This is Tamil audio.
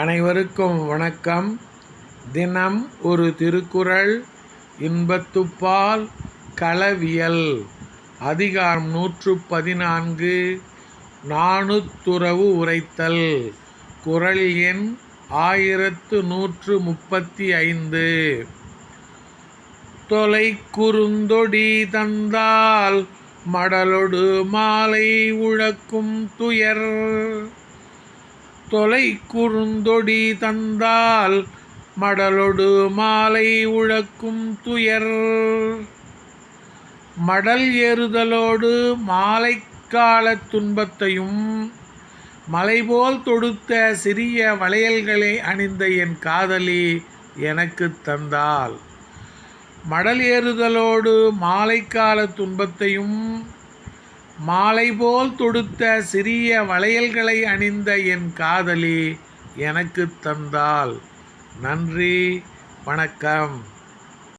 அனைவருக்கும் வணக்கம். தினம் ஒரு திருக்குறள் இன்பத்துப்பால் களவியல் அதிகாரம் நூற்று பதினான்கு நாணுத்துறவு உரைத்தல் குறள் எண் ஆயிரத்து நூற்று முப்பத்தி ஐந்து தொலை குறுந்தொடி தந்தால் மடலொடு மாலை உழக்கும் துயர். தொலை குறுந்தொடி தந்தால் மடலொடு மாலை உழக்கும் துயர். மடல் ஏறுதலோடு மாலைக்கால துன்பத்தையும் மலைபோல் தொடுத்த சிறிய வளையல்களை அணிந்த என் காதலி எனக்கு தந்தால் மடல் ஏறுதலோடு மாலைக்கால துன்பத்தையும் மாலை போல் தொடுத்த சிறிய வளையல்களை அணிந்த என் காதலி எனக்கு தந்தாள். நன்றி வணக்கம்.